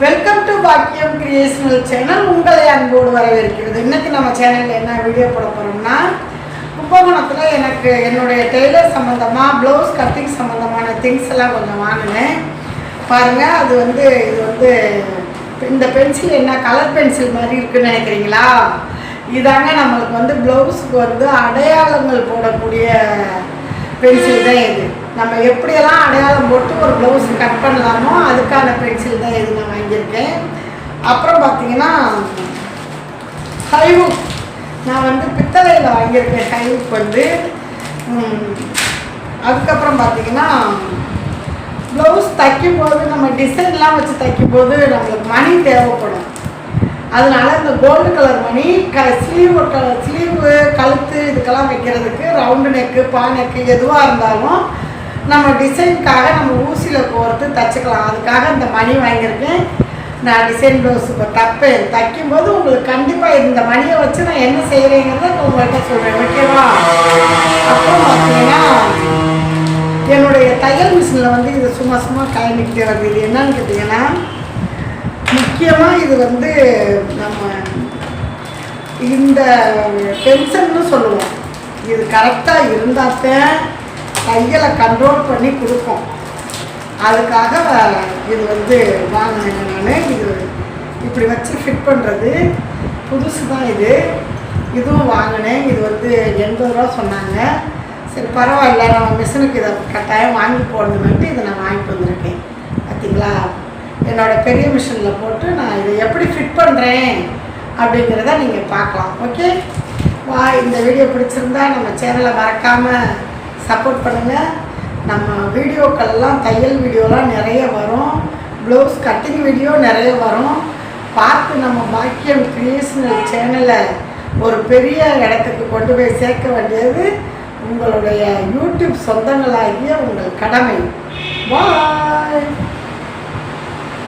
Welcome to Bakkiyam creational channel உங்களை அன்போடு வரவேற்கிறது. இன்னைக்கு நம்ம சேனலில் என்ன வீடியோ போட போகிறோம்னா கும்பகோணத்தில் எனக்கு என்னுடைய டெய்லர் சம்மந்தமாக ப்ளவுஸ் கட்டிங் சம்மந்தமான திங்ஸ் எல்லாம் கொஞ்சம் வாங்கினேன். பாருங்கள் அது வந்து இது வந்து இந்த பென்சில் என்ன கலர் பென்சில் மாதிரி இருக்குன்னு நினைக்கிறீங்களா? இதாங்க நம்மளுக்கு வந்து ப்ளவுஸுக்கு வந்து அடையாளங்கள் போடக்கூடிய பென்சில் தான் இது நம்ம எப்படியெல்லாம் அடையாளம் போட்டு ஒரு ப்ளவுஸ் கட் பண்ணலாமோ அதுக்கான பென்சில் தான் இது நான் வாங்கியிருக்கேன். அப்புறம் பார்த்தீங்கன்னா ஹைவுக் நான் வந்து பித்தளையில் வாங்கியிருக்கேன் ஹைவுக் வந்து. அதுக்கப்புறம் பார்த்தீங்கன்னா ப்ளவுஸ் தைக்கும் போது நம்ம டிசைன்லாம் வச்சு தைக்கும் போது நம்மளுக்கு மணி தேவைப்படும். அதனால இந்த கோல்டு கலர் மணி க ஸ்லீவ் கலர் ஸ்லீவு கழுத்து இதுக்கெல்லாம் வைக்கிறதுக்கு ரவுண்டு நெக்கு பா நெக்கு எதுவாக இருந்தாலும் நம்ம டிசைனுக்காக நம்ம ஊசியில் கோர்த்து தச்சுக்கலாம். அதுக்காக இந்த மணி வாங்கியிருக்கேன். நான் டிசைன் ப்ளவுஸ் இப்போ தைப்பேன் தைக்கும்போது உங்களுக்கு கண்டிப்பாக இந்த மணியை வச்சு நான் என்ன செய்கிறேங்கிறத உங்கள்கிட்ட சொல்கிறேன் ஓகேவா அப்புறம் பார்த்தீங்கன்னா என்னுடைய தையல் மிஷினில் வந்து இது சும்மா சும்மா கலந்துக்கிட்டே வருது. இது என்னன்னு கேட்டிங்கன்னா முக்கியமாக இது வந்து நம்ம இந்த பென்ஷன்னு சொல்லுவோம். இது கரெக்டாக இருந்தால்தான் தையலை கண்ட்ரோல் பண்ணி கொடுப்போம். அதுக்காக இது வந்து வாங்கினேன் நான். இது இப்படி வச்சு ஃபிட் பண்ணுறது புதுசு தான் இது. இதுவும் வாங்கினேன். இது வந்து எண்பது ரூபா சொன்னாங்க. சரி பரவாயில்ல. நம்ம மிஷினுக்கு இதை கட்டாயம் வாங்கி போடணுன்ட்டு இதை நான் வாங்கிட்டு வந்திருக்கேன். பார்த்தீங்களா என்னோட பெரிய மிஷினில் போட்டு நான் இதை எப்படி ஃபிட் பண்ணுறேன் அப்படிங்கிறத நீங்கள் பார்க்கலாம் ஓகே வா இந்த வீடியோ பிடிச்சிருந்தா நம்ம சேனலை மறக்காமல் சப்போர்ட் பண்ணுங்கள் நம்ம வீடியோக்கள்லாம் தையல் வீடியோலாம் நிறைய வரும். ப்ளவுஸ் கட்டிங் வீடியோ நிறைய வரும். பார்த்து நம்ம பாக்கியம் கிரியேஷனல் சேனலை ஒரு பெரிய இடத்துக்கு கொண்டு போய் சேர்க்க வேண்டியது உங்களுடைய யூடியூப் சொந்தங்களாகிய உங்கள் கடமை. பாய்